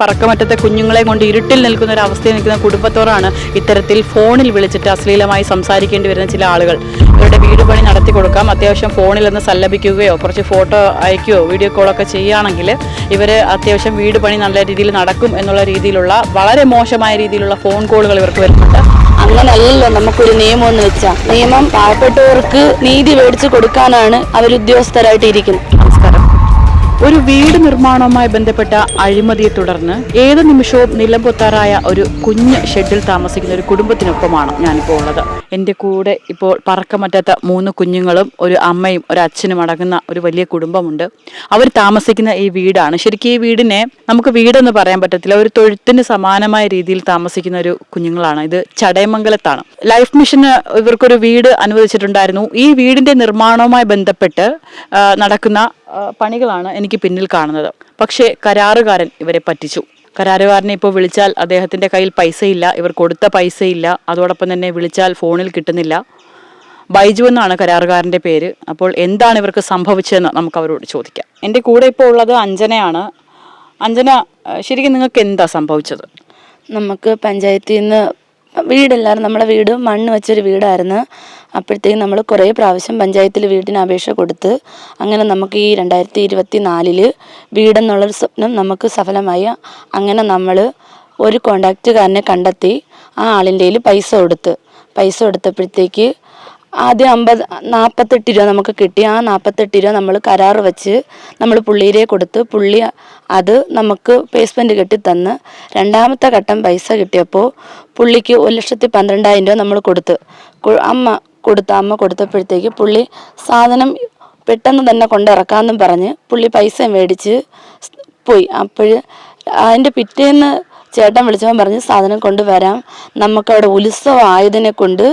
പറക്കമറ്റത്തെ കുഞ്ഞുങ്ങളെ കൊണ്ട് ഇരുട്ടിൽ നിൽക്കുന്ന ഒരു അവസ്ഥയിൽ നിൽക്കുന്ന കുടുംബത്തോടാണ് ഇത്തരത്തിൽ ഫോണിൽ വിളിച്ചിട്ട് അശ്ലീലമായി സംസാരിക്കേണ്ടി വരുന്ന ചില ആളുകൾ. ഇവരുടെ വീട് പണി നടത്തി കൊടുക്കാം. അത്യാവശ്യം ഫോണിൽ നിന്ന് സല്ലപിക്കുകയോ കുറച്ച് ഫോട്ടോ അയക്കുകയോ വീഡിയോ കോളൊക്കെ ചെയ്യുകയാണെങ്കിൽ ഇവർ അത്യാവശ്യം വീട് പണി നല്ല രീതിയിൽ നടക്കും എന്നുള്ള രീതിയിലുള്ള വളരെ മോശമായ രീതിയിലുള്ള ഫോൺ കോളുകൾ ഇവർക്ക് വരുന്നുണ്ട്. അങ്ങനല്ലല്ലോ നമുക്കൊരു നിയമം എന്ന് വെച്ചാൽ നിയമം പാവപ്പെട്ടവർക്ക് നീതി മേടിച്ചു കൊടുക്കാനാണ് അവർ ഉദ്യോഗസ്ഥരായിട്ട് ഇരിക്കുന്നത്. ഒരു വീട് നിർമ്മാണവുമായി ബന്ധപ്പെട്ട അഴിമതിയെ തുടർന്ന് ഏത് നിമിഷവും നിലംപൊത്താറായ ഒരു കുഞ്ഞ് ഷെഡിൽ താമസിക്കുന്ന ഒരു കുടുംബത്തിനൊപ്പമാണ് ഞാനിപ്പോൾ ഉള്ളത്. എന്റെ കൂടെ ഇപ്പോൾ പറക്കമറ്റാത്ത മൂന്ന് കുഞ്ഞുങ്ങളും ഒരു അമ്മയും ഒരു അച്ഛനും അടങ്ങുന്ന ഒരു വലിയ കുടുംബമുണ്ട്. അവർ താമസിക്കുന്ന ഈ വീടാണ്. ശരിക്കും ഈ വീടിനെ നമുക്ക് വീടെന്ന് പറയാൻ പറ്റത്തില്ല. ഒരു തൊഴുത്തിന് സമാനമായ രീതിയിൽ താമസിക്കുന്ന ഒരു കുഞ്ഞുങ്ങളാണ്. ഇത് ചടയമംഗലത്താണ്. ലൈഫ് മിഷന് ഇവർക്കൊരു വീട് അനുവദിച്ചിട്ടുണ്ടായിരുന്നു. ഈ വീടിന്റെ നിർമ്മാണവുമായി ബന്ധപ്പെട്ട് നടക്കുന്ന പണികളാണ് എനിക്ക് പിന്നിൽ കാണുന്നത്. പക്ഷേ കരാറുകാരൻ ഇവരെ പറ്റിച്ചു. കരാറുകാരനെ ഇപ്പോൾ വിളിച്ചാൽ അദ്ദേഹത്തിന്റെ കയ്യിൽ പൈസയില്ല ഇവർ കൊടുത്ത പൈസയില്ല അതോടൊപ്പം തന്നെ വിളിച്ചാൽ ഫോണിൽ കിട്ടുന്നില്ല. ബൈജു എന്നാണ് കരാറുകാരന്റെ പേര്. അപ്പോൾ എന്താണ് ഇവർക്ക് സംഭവിച്ചതെന്ന് നമുക്ക് അവരോട് ചോദിക്കാം. എന്റെ കൂടെ ഇപ്പോൾ ഉള്ളത് അഞ്ജനയാണ്. അഞ്ജന ശരിക്കും നിങ്ങൾക്ക് എന്താ സംഭവിച്ചത്? നമുക്ക് പഞ്ചായത്തിൽ നിന്ന് വീടില്ലായിരുന്നു നമ്മുടെ വീട് മണ്ണ് വെച്ചൊരു വീടായിരുന്നു. അപ്പോഴത്തേക്കും നമ്മൾ കുറേ പ്രാവശ്യം പഞ്ചായത്തിൽ വീടിന് അപേക്ഷ കൊടുത്ത് അങ്ങനെ നമുക്ക് ഈ രണ്ടായിരത്തി ഇരുപത്തി നാലിൽ വീടെന്നുള്ളൊരു സ്വപ്നം നമുക്ക് സഫലമായി. അങ്ങനെ നമ്മൾ ഒരു കോണ്ടാക്റ്റുകാരനെ കണ്ടെത്തി ആ ആളിന്റെ പൈസ കൊടുത്ത്. പൈസ കൊടുത്തപ്പോഴത്തേക്ക് ആദ്യം അമ്പത് നാൽപ്പത്തെട്ട് രൂപ നമുക്ക് കിട്ടി. ആ നാൽപ്പത്തെട്ട് രൂപ നമ്മൾ കരാർ വെച്ച് നമ്മൾ പുള്ളിയിലെ കൊടുത്ത് പുള്ളി അത് നമുക്ക് പേസ്മെന്റ് കെട്ടിത്തന്ന് രണ്ടാമത്തെ ഘട്ടം പൈസ കിട്ടിയപ്പോൾ പുള്ളിക്ക് ഒരു ലക്ഷത്തി പന്ത്രണ്ടായിരം രൂപ നമ്മൾ കൊടുത്ത്. അമ്മ കൊടുത്ത അമ്മ കൊടുത്തപ്പോഴത്തേക്ക് പുള്ളി സാധനം പെട്ടെന്ന് തന്നെ കൊണ്ടിറക്കാമെന്നും പറഞ്ഞ് പുള്ളി പൈസ മേടിച്ച് പോയി. അപ്പോൾ അതിന്റെ പിറ്റേന്ന് ചേട്ടൻ വിളിച്ചവൻ പറഞ്ഞ് സാധനം കൊണ്ടുവരാം. നമുക്കവിടെ ഉത്സവം ആയതിനെ കൊണ്ട്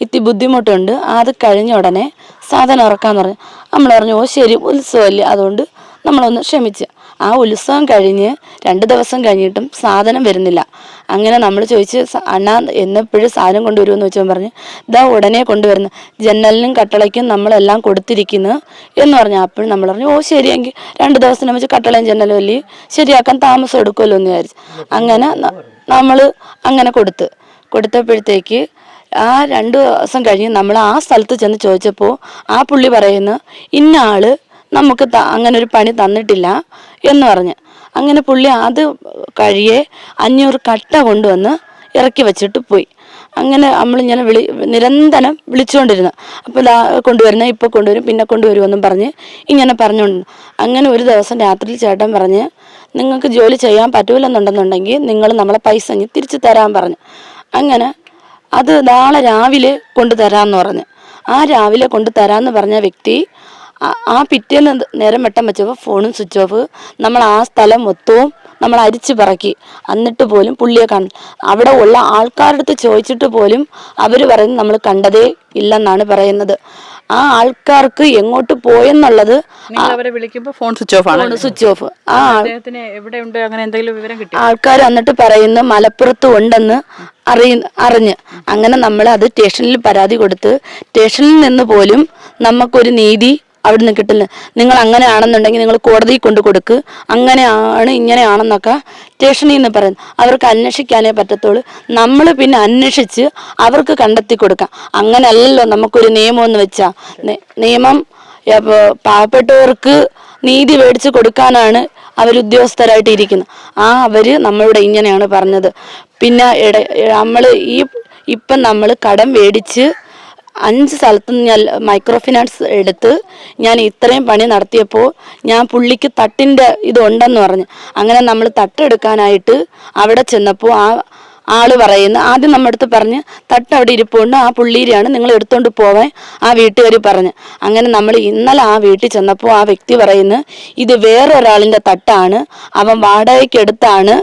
ഇത്തിരി ബുദ്ധിമുട്ടുണ്ട്. അത് കഴിഞ്ഞ ഉടനെ സാധനം ഇറക്കാന്ന് പറഞ്ഞു. നമ്മൾ പറഞ്ഞു ഓ ശരി ഉത്സവമല്ലേ? അതുകൊണ്ട് നമ്മളൊന്ന് ക്ഷമിച്ച്. ആ ഉത്സവം കഴിഞ്ഞ് രണ്ട് ദിവസം കഴിഞ്ഞിട്ടും സാധനം വരുന്നില്ല. അങ്ങനെ നമ്മൾ ചോദിച്ച് "സ- അണ്ണാ എന്നെപ്പോഴും സാധനം കൊണ്ടുവരുമെന്ന് വെച്ചവൻ പറഞ്ഞു ഇതാ ഉടനെ കൊണ്ടുവരുന്നു. ജനലിനും കട്ടളയ്ക്കും നമ്മളെല്ലാം കൊടുത്തിരിക്കുന്നു എന്ന് പറഞ്ഞു അപ്പോൾ നമ്മൾ പറഞ്ഞു ഓ ശരിയെങ്കിൽ രണ്ട് ദിവസം വെച്ച് കട്ടളയും ജനലും അല്ലേ? ശരിയാക്കാൻ താമസം എടുക്കുമല്ലോ എന്ന് വിചാരിച്ചു. അങ്ങനെ നമ്മൾ അങ്ങനെ കൊടുത്ത്. കൊടുത്തപ്പോഴത്തേക്ക് ആ രണ്ട് ദിവസം കഴിഞ്ഞ് നമ്മൾ ആ സ്ഥലത്ത് ചെന്ന് ചോദിച്ചപ്പോൾ ആ പുള്ളി പറയുന്നു ഇന്ന ആൾ നമുക്ക് അങ്ങനെ ഒരു പണി തന്നിട്ടില്ല എന്ന് പറഞ്ഞ്. അങ്ങനെ പുള്ളി അത് കഴിയെ അഞ്ഞൂറ് കട്ട കൊണ്ടുവന്ന് ഇറക്കി വെച്ചിട്ട് പോയി. അങ്ങനെ നമ്മൾ നമ്മളിങ്ങനെ വിളി നിരന്തരം വിളിച്ചുകൊണ്ടിരുന്നു. അപ്പോൾ ഇതാ കൊണ്ടുവരുന്ന ഇപ്പോൾ കൊണ്ടുവരും പിന്നെ കൊണ്ടുവരുമെന്നും പറഞ്ഞ് ഇങ്ങനെ പറഞ്ഞുകൊണ്ട് അങ്ങനെ ഒരു ദിവസം രാത്രിയിൽ ചേട്ടൻ പറഞ്ഞ് നിങ്ങൾക്ക് ജോലി ചെയ്യാൻ പറ്റൂലെന്നുണ്ടെന്നുണ്ടെങ്കിൽ നിങ്ങൾ നമ്മളെ പൈസ തിരിച്ചു തരാൻ പറഞ്ഞു. അങ്ങനെ അത് നാളെ രാവിലെ കൊണ്ടു തരാമെന്ന് പറഞ്ഞ്. ആ രാവിലെ കൊണ്ടു തരാമെന്ന് പറഞ്ഞ വ്യക്തി ആ- പിറ്റേന്ന് നേരം വെട്ടം വെച്ചപ്പോൾ ഫോണും സ്വിച്ച് ഓഫ്. നമ്മൾ ആ സ്ഥലം മൊത്തവും നമ്മൾ അരിച്ചു പറക്കി. എന്നിട്ട് പോലും പുള്ളിയെ കാണും അവിടെ ഉള്ള ആൾക്കാരുടെ അടുത്ത് ചോദിച്ചിട്ട് പോലും അവർ പറയുന്നത് നമ്മൾ കണ്ടതേ ഇല്ലെന്നാണ് പറയുന്നത്. ആ ആൾക്കാർക്ക് എങ്ങോട്ട് പോയെന്നുള്ളത് അവരെ വിളിക്കുമ്പോൾ ഫോൺ സ്വിച്ച് ഓഫ് ആണ്. Switch off. ആ അദ്ദേഹത്തിന് എവിടെ എവിടെയുണ്ട് അങ്ങനെ എന്തെങ്കിലും വിവരം കിട്ടി ആൾക്കാർ എന്നിട്ട് പറയുന്നു മലപ്പുറത്ത് ഉണ്ടെന്ന്. അറിയ അറിഞ്ഞ്. അങ്ങനെ നമ്മൾ അത് സ്റ്റേഷനിൽ പരാതി കൊടുത്ത് സ്റ്റേഷനിൽ നിന്ന് പോലും നമുക്കൊരു നീതി അവിടെ നിന്ന് കിട്ടില്ല നിങ്ങൾ അങ്ങനെ ആണെന്നുണ്ടെങ്കിൽ നിങ്ങൾ കോടതിയിൽ കൊണ്ട് കൊടുക്ക്. അങ്ങനെയാണ് ഇങ്ങനെയാണെന്നൊക്കെ സ്റ്റേഷനിൽ നിന്ന് പറയുന്നു. അവർക്ക് അന്വേഷിക്കാനേ പറ്റത്തുള്ളൂ. നമ്മൾ പിന്നെ അന്വേഷിച്ച് അവർക്ക് കണ്ടെത്തി കൊടുക്കാം. അങ്ങനെയല്ലല്ലോ നമുക്കൊരു നിയമം എന്ന് വെച്ചാൽ നിയമം പാവപ്പെട്ടവർക്ക് നീതി മേടിച്ചു കൊടുക്കാനാണ് അവർ ഇരിക്കുന്നു ആ അവർ നമ്മളോട് ഇങ്ങനെയാണ് പറഞ്ഞത്. പിന്നെ ഇട നമ്മൾ ഈ ഇപ്പം നമ്മൾ കടം മേടിച്ച് അഞ്ച് സ്ഥലത്ത് ഞാൻ മൈക്രോ ഫിനാൻസ് എടുത്ത് ഞാൻ ഇത്രയും പണി നടത്തിയപ്പോൾ ഞാൻ പുള്ളിക്ക് തട്ടിന്റെ ഇതുണ്ടെന്ന് പറഞ്ഞു. അങ്ങനെ നമ്മൾ തട്ടെടുക്കാനായിട്ട് അവിടെ ചെന്നപ്പോൾ ആ ആൾ പറയുന്നു. ആദ്യം നമ്മുടെ അടുത്ത് പറഞ്ഞ് തട്ട് അവിടെ ഇരിപ്പുണ്ട്. ആ പുള്ളീരെയാണ് നിങ്ങൾ എടുത്തോണ്ട് പോവാൻ. ആ വീട്ടുകാർ പറഞ്ഞു. അങ്ങനെ നമ്മൾ ഇന്നലെ ആ വീട്ടിൽ ചെന്നപ്പോൾ ആ വ്യക്തി പറയുന്നു ഇത് വേറൊരാളിന്റെ തട്ടാണ്. അവൻ വാടകയ്ക്കെടുത്താണ്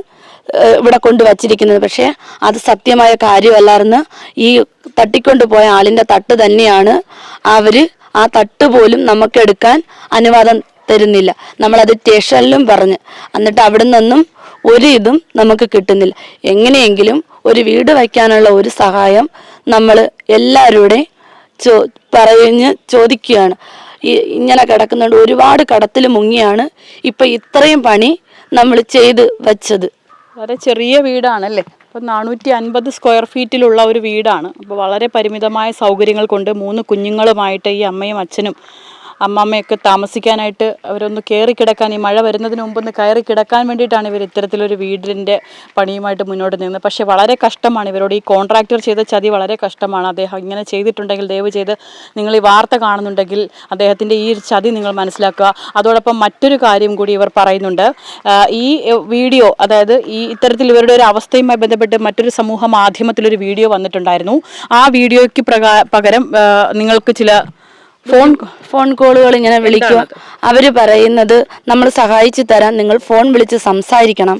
ഇവിടെ കൊണ്ട് വച്ചിരിക്കുന്നത്. പക്ഷേ അത് സത്യമായ കാര്യമല്ലായിരുന്നു. ഈ തട്ടിക്കൊണ്ട് പോയ ആളിന്റെ തട്ട് തന്നെയാണ്. അവർ ആ തട്ട് പോലും നമുക്ക് എടുക്കാൻ അനുവാദം തരുന്നില്ല. നമ്മളത് സ്റ്റേഷനിലും പറഞ്ഞ്. എന്നിട്ട് അവിടെ നിന്നും ഒരു ഇതും നമുക്ക് കിട്ടുന്നില്ല. എങ്ങനെയെങ്കിലും ഒരു വീട് വയ്ക്കാനുള്ള ഒരു സഹായം നമ്മൾ എല്ലാവരുടെ ചോ പറഞ്ഞ് ചോദിക്കുകയാണ്. ഇങ്ങനെ കിടക്കുന്നുണ്ട്. ഒരുപാട് കടത്തിൽ മുങ്ങിയാണ് ഇപ്പം ഇത്രയും പണി നമ്മൾ ചെയ്ത് വച്ചത്. വളരെ ചെറിയ വീടാണല്ലേ? ഇപ്പൊ നാനൂറ്റി അൻപത് സ്ക്വയർ ഫീറ്റിലുള്ള ഒരു വീടാണ്. അപ്പോൾ വളരെ പരിമിതമായ സൗകര്യങ്ങൾ കൊണ്ട് മൂന്ന് കുഞ്ഞുങ്ങളുമായിട്ട് ഈ അമ്മയും അച്ഛനും അമ്മമ്മയൊക്കെ താമസിക്കാനായിട്ട് അവരൊന്ന് കയറി കിടക്കാൻ ഈ മഴ വരുന്നതിന് മുമ്പ് ഒന്ന് കയറി കിടക്കാൻ വേണ്ടിയിട്ടാണ് ഇവർ ഇത്തരത്തിലൊരു വീടിന്റെ പണിയുമായിട്ട് മുന്നോട്ട് നിന്നത്. പക്ഷേ വളരെ കഷ്ടമാണ് ഇവരോട് ഈ കോൺട്രാക്ടർ ചെയ്ത ചതി വളരെ കഷ്ടമാണ്. അദ്ദേഹം ഇങ്ങനെ ചെയ്തിട്ടുണ്ടെങ്കിൽ ദയവ് ചെയ്ത് നിങ്ങൾ ഈ വാർത്ത കാണുന്നുണ്ടെങ്കിൽ അദ്ദേഹത്തിന്റെ ഈ ചതി നിങ്ങൾ മനസ്സിലാക്കുക. അതോടൊപ്പം മറ്റൊരു കാര്യം കൂടി ഇവർ പറയുന്നുണ്ട്. ഈ വീഡിയോ അതായത് ഈ ഇത്തരത്തിൽ ഇവരുടെ ഒരു അവസ്ഥയുമായി ബന്ധപ്പെട്ട് മറ്റൊരു സമൂഹ മാധ്യമത്തിലൊരു വീഡിയോ വന്നിട്ടുണ്ടായിരുന്നു. ആ വീഡിയോയ്ക്ക് പ്രകാ പകരം നിങ്ങൾക്ക് ചില ഫോൺ ഫോൺ കോളുകൾ ഇങ്ങനെ വിളിക്കും. അവർ പറയുന്നത് നമ്മൾ സഹായിച്ചു തരാം നിങ്ങൾ ഫോൺ വിളിച്ച് സംസാരിക്കണം.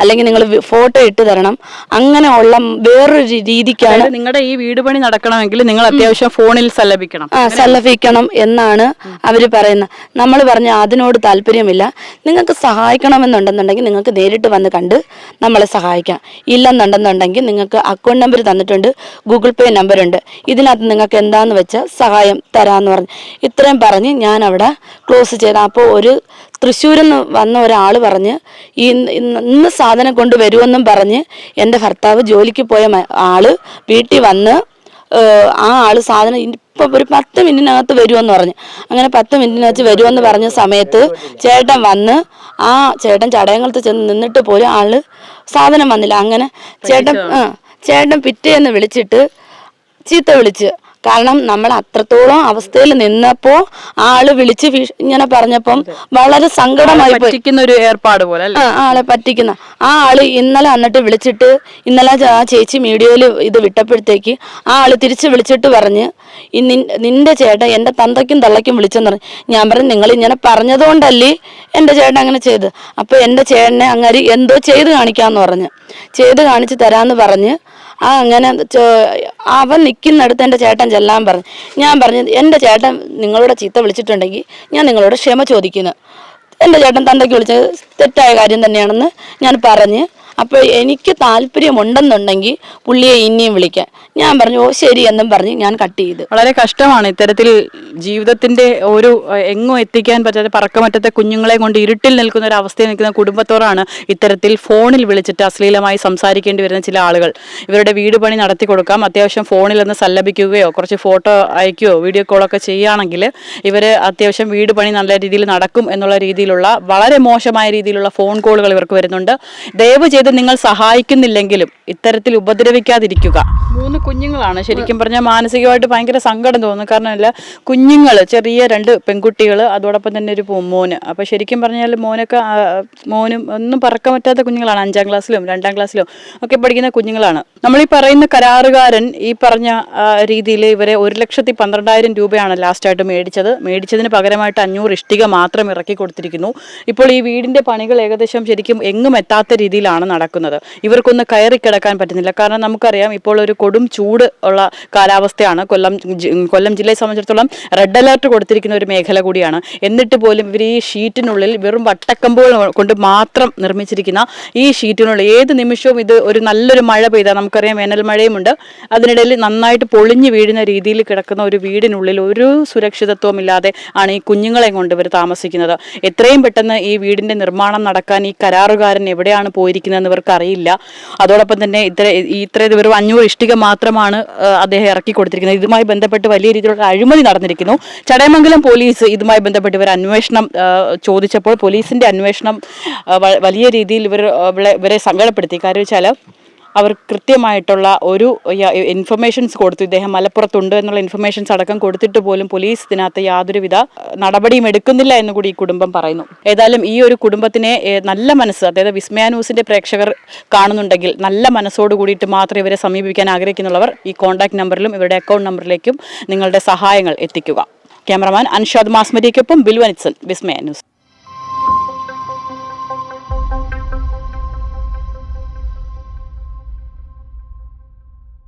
അല്ലെങ്കിൽ നിങ്ങൾ ഫോട്ടോ ഇട്ട് തരണം. അങ്ങനെ അങ്ങനെയുള്ള വേറൊരു രീതിക്കാണ് നിങ്ങളുടെ ഈ വീട് പണി നടക്കണമെങ്കിൽ നിങ്ങൾ അത്യാവശ്യം ഫോണിൽ സല്ലപിക്കണം ആ സല്ലപിക്കണം എന്നാണ് അവർ പറയുന്നത്. നമ്മൾ പറഞ്ഞ അതിനോട് താല്പര്യമില്ല. നിങ്ങൾക്ക് സഹായിക്കണമെന്നുണ്ടെന്നുണ്ടെങ്കിൽ നിങ്ങൾക്ക് നേരിട്ട് വന്ന് കണ്ട് നമ്മളെ സഹായിക്കാം. ഇല്ലെന്നുണ്ടെന്നുണ്ടെങ്കിൽ നിങ്ങൾക്ക് അക്കൗണ്ട് നമ്പർ തന്നിട്ടുണ്ട്. ഗൂഗിൾ പേ നമ്പർ ഉണ്ട് ഇതിനകത്ത് നിങ്ങൾക്ക് എന്താന്ന് വെച്ചാൽ സഹായം തരാമെന്ന് പറഞ്ഞു. ഇത്രയും പറഞ്ഞ് ഞാൻ അവിടെ ക്ലോസ് ചെയ്ത. അപ്പോൾ ഒരു തൃശ്ശൂരിൽ നിന്ന് വന്ന ഒരാൾ പറഞ്ഞ് ഈ ഇന്ന് സാധനം കൊണ്ടുവരുമെന്നും പറഞ്ഞ് എന്റെ ഭർത്താവ് ജോലിക്ക് പോയ ആൾ വീട്ടിൽ വന്ന് ആ ആൾ സാധനം ഇപ്പൊ ഒരു പത്ത് മിനിറ്റിനകത്ത് വരുമെന്ന് പറഞ്ഞു. അങ്ങനെ പത്ത് മിനിറ്റിനകത്ത് വരുമെന്ന് പറഞ്ഞ സമയത്ത് ചേട്ടൻ വന്ന് ആ ചേട്ടൻ ചടയങ്ങളത്ത് ചെന്ന് നിന്നിട്ട് പോലും ആൾ സാധനം വന്നില്ല. അങ്ങനെ ചേട്ടൻ ചേട്ടൻ പിറ്റേന്ന് വിളിച്ചിട്ട് ചീത്ത വിളിച്ച് കാരണം നമ്മൾ അത്രത്തോളം അവസ്ഥയിൽ നിന്നപ്പോ ആൾ വിളിച്ച് ഇങ്ങനെ പറഞ്ഞപ്പം വളരെ സങ്കടമായി പറ്റിക്കുന്ന ഒരു ഏർപ്പാട് പോലെ ആളെ പറ്റിക്കുന്ന. ആ ആൾ ഇന്നലെ വന്നിട്ട് വിളിച്ചിട്ട് ഇന്നലെ ആ ചേച്ചി മീഡിയയിൽ ഇത് വിട്ടപ്പോഴത്തേക്ക് ആ ആൾ തിരിച്ച് വിളിച്ചിട്ട് പറഞ്ഞ് നിന്റെ ചേട്ടൻ എന്റെ തന്തയ്ക്കും തള്ളയ്ക്കും വിളിച്ചെന്ന് പറഞ്ഞു. ഞാൻ പറഞ്ഞു നിങ്ങൾ ഇങ്ങനെ പറഞ്ഞതുകൊണ്ടല്ലേ എന്റെ ചേട്ടൻ അങ്ങനെ ചെയ്ത്. അപ്പോൾ എന്റെ ചേട്ടനെ അങ്ങനെ എന്തോ ചെയ്ത് കാണിക്കാന്ന് പറഞ്ഞ്. ചെയ്ത് കാണിച്ച് തരാന്ന് പറഞ്ഞ് ആ അങ്ങനെ അവൻ നിൽക്കുന്നിടത്ത് എന്റെ ചേട്ടൻ ചെല്ലാൻ പറഞ്ഞു. ഞാൻ പറഞ്ഞു എന്റെ ചേട്ടൻ നിങ്ങളോട് ചീത്ത വിളിച്ചിട്ടുണ്ടെങ്കിൽ ഞാൻ നിങ്ങളോട് ക്ഷമ ചോദിക്കുന്നു. എന്റെ ചേട്ടൻ തന്തയ്ക്ക് വിളിച്ചത് തെറ്റായ കാര്യം തന്നെയാണെന്ന് ഞാൻ പറഞ്ഞ് അപ്പോൾ എനിക്ക് താല്പര്യമുണ്ടെന്നുണ്ടെങ്കിൽ പുള്ളിയെ ഇനിയും വിളിക്കാൻ ഞാൻ പറഞ്ഞു ഓ ശരി എന്നും പറഞ്ഞ് ഞാൻ കട്ട് ചെയ്ത്. വളരെ കഷ്ടമാണ് ഇത്തരത്തിൽ ജീവിതത്തിന്റെ ഒരു എങ്ങോ എത്തിക്കാൻ പറ്റാത്ത പറക്കമറ്റത്തെ കുഞ്ഞുങ്ങളെ കൊണ്ട് ഇരുട്ടിൽ നിൽക്കുന്ന ഒരു അവസ്ഥയിൽ നിൽക്കുന്ന കുടുംബത്തോടാണ് ഇത്തരത്തിൽ ഫോണിൽ വിളിച്ചിട്ട് അശ്ലീലമായി സംസാരിക്കേണ്ടി വരുന്ന ചില ആളുകൾ. ഇവരുടെ വീട് പണി നടത്തി കൊടുക്കാം. അത്യാവശ്യം ഫോണിൽ ഒന്ന് സല്ലപിക്കുകയോ കുറച്ച് ഫോട്ടോ അയക്കുകയോ വീഡിയോ കോളൊക്കെ ചെയ്യുകയാണെങ്കിൽ ഇവർ അത്യാവശ്യം വീട് പണി നല്ല രീതിയിൽ നടക്കും എന്നുള്ള രീതിയിലുള്ള വളരെ മോശമായ രീതിയിലുള്ള ഫോൺ കോളുകൾ ഇവർക്ക് വരുന്നുണ്ട്. ദയവ് ചെയ്ത് നിങ്ങൾ സഹായിക്കുന്നില്ലെങ്കിലും ഇത്തരത്തിൽ ഉപദ്രവിക്കാതിരിക്കുക. മൂന്ന് കുഞ്ഞുങ്ങളാണ്. ശരിക്കും പറഞ്ഞാൽ മാനസികമായിട്ട് ഭയങ്കര സങ്കടം തോന്നുന്നു കാരണം അല്ല കുഞ്ഞുങ്ങൾ ചെറിയ രണ്ട് പെൺകുട്ടികൾ അതോടൊപ്പം തന്നെ ഒരു മോന്. അപ്പോൾ ശരിക്കും പറഞ്ഞാൽ മോനൊക്കെ മോനും ഒന്നും പറക്കാൻ പറ്റാത്ത കുഞ്ഞുങ്ങളാണ്. അഞ്ചാം ക്ലാസ്സിലും രണ്ടാം ക്ലാസ്സിലും ഒക്കെ പഠിക്കുന്ന കുഞ്ഞുങ്ങളാണ്. നമ്മൾ ഈ പറയുന്ന കരാറുകാരൻ ഈ പറഞ്ഞ രീതിയിൽ ഇവരെ ഒരു ലക്ഷത്തി പന്ത്രണ്ടായിരം രൂപയാണ് ലാസ്റ്റായിട്ട് മേടിച്ചത്. മേടിച്ചതിന് പകരമായിട്ട് അഞ്ഞൂറ് ഇഷ്ടിക മാത്രം ഇറക്കി കൊടുത്തിരിക്കുന്നു. ഇപ്പോൾ ഈ വീടിന്റെ പണികൾ ഏകദേശം ശരിക്കും എങ്ങും എത്താത്ത രീതിയിലാണ് നടക്കുന്നത്. ഇവർക്കൊന്ന് കയറി കിടക്കാൻ പറ്റുന്നില്ല. കാരണം നമുക്കറിയാം ഇപ്പോൾ ഒരു കൊടും ചൂട് ഉള്ള കാലാവസ്ഥയാണ്. കൊല്ലം കൊല്ലം ജില്ലയെ സംബന്ധിച്ചിടത്തോളം റെഡ് അലർട്ട് കൊടുത്തിരിക്കുന്ന ഒരു മേഖല കൂടിയാണ്. എന്നിട്ട് പോലും ഇവർ ഈ ഷീറ്റിനുള്ളിൽ വെറും വട്ടക്കമ്പുകൾ കൊണ്ട് മാത്രം നിർമ്മിച്ചിരിക്കുന്ന ഈ ഷീറ്റിനുള്ളിൽ ഏത് നിമിഷവും ഇത് ഒരു നല്ലൊരു മഴ പെയ്താൽ നമുക്കറിയാം വേനൽ മഴയുമുണ്ട്. അതിനിടയിൽ നന്നായിട്ട് പൊളിഞ്ഞു വീഴുന്ന രീതിയിൽ കിടക്കുന്ന ഒരു വീടിനുള്ളിൽ ഒരു സുരക്ഷിതത്വം ഇല്ലാതെ ആണ് ഈ കുഞ്ഞുങ്ങളെ കൊണ്ട് ഇവർ താമസിക്കുന്നത്. എത്രയും പെട്ടെന്ന് ഈ വീടിന്റെ നിർമ്മാണം നടക്കാൻ ഈ കരാറുകാരൻ എവിടെയാണ് പോയിരിക്കുന്നതെന്ന് ഇവർക്ക് അറിയില്ല അതോടൊപ്പം തന്നെ ഇത്ര ഇത്ര വെറും അഞ്ഞൂറ് ഇഷ്ടിക മാത്രമാണ് അദ്ദേഹം ഇറക്കി കൊടുത്തിരിക്കുന്നത്. ഇതുമായി ബന്ധപ്പെട്ട് വലിയ രീതിയിലുള്ള അഴിമതി നടന്നിരിക്കുന്നു. ചടയമംഗലം പോലീസ് ഇതുമായി ബന്ധപ്പെട്ട് ഇവർ അന്വേഷണം ചോദിച്ചപ്പോൾ പോലീസിന്റെ അന്വേഷണം വലിയ രീതിയിൽ ഇവർ ഇവരെ സങ്കടപ്പെടുത്തി. കാര്യം വെച്ചാൽ അവർ കൃത്യമായിട്ടുള്ള ഒരു ഇൻഫർമേഷൻസ് കൊടുത്തു. ഇദ്ദേഹം മലപ്പുറത്തുണ്ട് എന്നുള്ള ഇൻഫർമേഷൻസ് അടക്കം കൊടുത്തിട്ട് പോലും പോലീസ് ഇതിനകത്ത് യാതൊരുവിധ നടപടിയും എടുക്കുന്നില്ല എന്ന് കൂടി ഈ കുടുംബം പറയുന്നു. ഏതായാലും ഈ ഒരു കുടുംബത്തിനെ നല്ല മനസ്സ് അതായത് വിസ്മയ ന്യൂസിന്റെ പ്രേക്ഷകർ കാണുന്നുണ്ടെങ്കിൽ നല്ല മനസ്സോട് കൂടിയിട്ട് മാത്രമേ ഇവരെ സമീപിക്കാൻ ആഗ്രഹിക്കുന്നുള്ളവർ ഈ കോൺടാക്ട് നമ്പറിലും ഇവരുടെ അക്കൗണ്ട് നമ്പറിലേക്കും നിങ്ങളുടെ സഹായങ്ങൾ എത്തിക്കുക. ക്യാമറമാൻ അൻഷാദ് മാസ്മരിക്കൊപ്പം ബിൽവനിത്സൻ വിസ്മയ ന്യൂസ്.